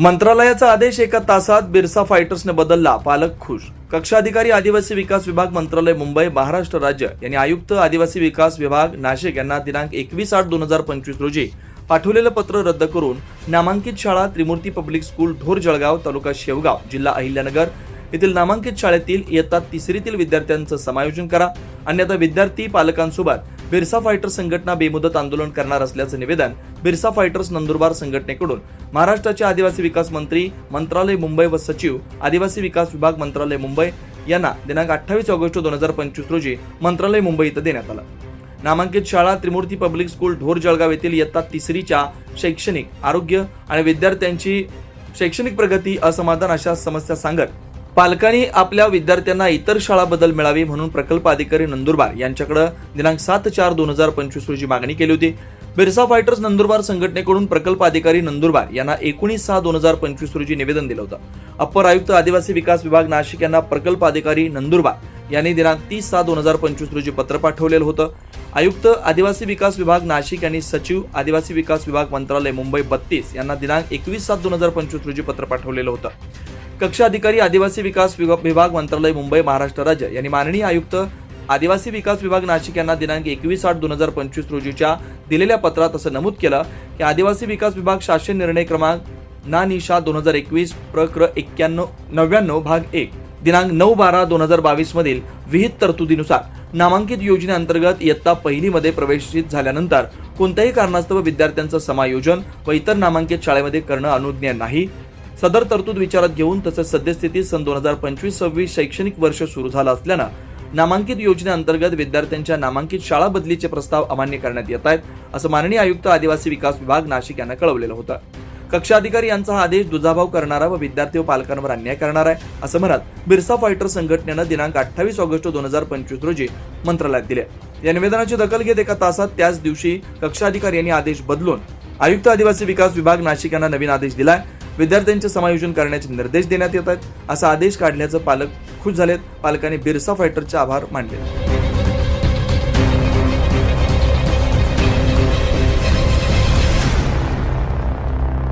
मंत्रालयाचा आदेश एका तासात बिरसा फायटर्सने बदलला. पालक खुश. कक्षाधिकारी आदिवासी विकास विभाग मंत्रालय मुंबई महाराष्ट्र राज्य यांनी आयुक्त आदिवासी विकास विभाग नाशिक यांना दिनांक एकवीस आठ दोन हजार पंचवीस रोजी पाठवलेलं पत्र रद्द करून नामांकित शाळा त्रिमूर्ती पब्लिक स्कूल ढोर जळगाव तालुका शेवगाव जिल्हा अहिल्यानगर येथील नामांकित शाळेतील इयत्ता तिसरीतील विद्यार्थ्यांचं समायोजन करा. अन्यथा विद्यार्थी पालकांसोबत बिरसा फायटर्स संघटना बेमुदत आंदोलन करणार असल्याचं निवेदन बिरसा फायटर्स नंदुरबार संघटनेकडून. महाराष्ट्राचे आदिवासी विकास मंत्री मंत्रालय मुंबई व सचिव आदिवासी विकास विभाग मंत्रालय मुंबई यांना दिनांक अठ्ठावीस ऑगस्ट दोन हजार पंचवीस रोजी मंत्रालय मुंबई इथं देण्यात आलं. नामांकित शाळा त्रिमूर्ती पब्लिक स्कूल ढोर जळगाव येथील इयत्ता तिसरीच्या शैक्षणिक आरोग्य आणि विद्यार्थ्यांची शैक्षणिक प्रगती असमाधान अशा समस्या सांगत पालकांनी आपल्या विद्यार्थ्यांना इतर शाळा बदल मिळावी म्हणून प्रकल्प अधिकारी नंदुरबार यांच्याकडे दिनांक सात चार दोन हजार पंचवीस रोजी मागणी केली होती. बिरसा फायटर्स नंदुरबार संघटनेकडून प्रकल्प अधिकारी नंदुरबार यांना एकोणीस सहा दोन हजार पंचवीस रोजी निवेदन दिलं होतं. अप्पर आयुक्त आदिवासी विकास विभाग नाशिक यांना प्रकल्प अधिकारी नंदुरबार यांनी दिनांक तीस सहा दोन हजार पंचवीस रोजी पत्र पाठवलेलं होतं. आयुक्त आदिवासी विकास विभाग नाशिक यांनी सचिव आदिवासी विकास विभाग मंत्रालय मुंबई बत्तीस यांना दिनांक एकवीस सात दोन हजार पंचवीस रोजी पत्र पाठवलेलं होतं. कक्ष अधिकारी आदिवासी विकास विभाग मंत्रालय मुंबई महाराष्ट्र राज्य. यांनी माननीय आयुक्त आदिवासी विकास विभाग नाशिक यांना दिनांक एकवीस आठ दोन हजार पंचवीस रोजीच्या दिलेल्या पत्रात असं नमूद केलं की आदिवासी विकास विभाग शासन निर्णय क्रमांक ना निशा दोन हजार एकवीस प्रक्र एक्क्याण्णव नव्याण्णव भाग एक दिनांक नऊ बारा दोन हजार बावीस मधील विहित तरतुदीनुसार नामांकित योजनेअंतर्गत इयत्ता पहिलीमध्ये प्रवेशित झाल्यानंतर कोणत्याही कारणास्तव विद्यार्थ्यांचं समायोजन व इतर नामांकित शाळेमध्ये करणं अनुज्ञेय नाही. सदर तरतूद विचारात घेऊन तसंच सद्यस्थितीत सन दोन हजार पंचवीस सव्वीस शैक्षणिक वर्ष सुरू झालं असल्यानं नामांकित योजनेअंतर्गत विद्यार्थ्यांच्या नामांकित शाळा बदलीचे प्रस्ताव अमान्य करण्यात येत आहेत असं माननीय आयुक्त आदिवासी विकास विभाग नाशिक यांना कळवलेलं होतं. कक्षा अधिकारी यांचा हा आदेश दुजाभाव करणारा व विद्यार्थी व पालकांवर अन्याय करणार आहे असं म्हणत बिरसा फायटर संघटनेनं दिनांक अठ्ठावीस ऑगस्ट दोन हजार पंचवीस रोजी मंत्रालयात दिले. या निवेदनाची दखल घेत एका तासात त्याच दिवशी कक्षा अधिकारी यांनी आदेश बदलून आयुक्त आदिवासी विकास विभाग नाशिक यांना नवीन आदेश दिलाय. विद्यार्थ्यांचे समायोजन करण्याचे निर्देश देण्यात येत आहेत. असा आदेश काढल्याचं पालक खुश झालेत. पालकांनी बिरसा फायटरचे आभार मानले.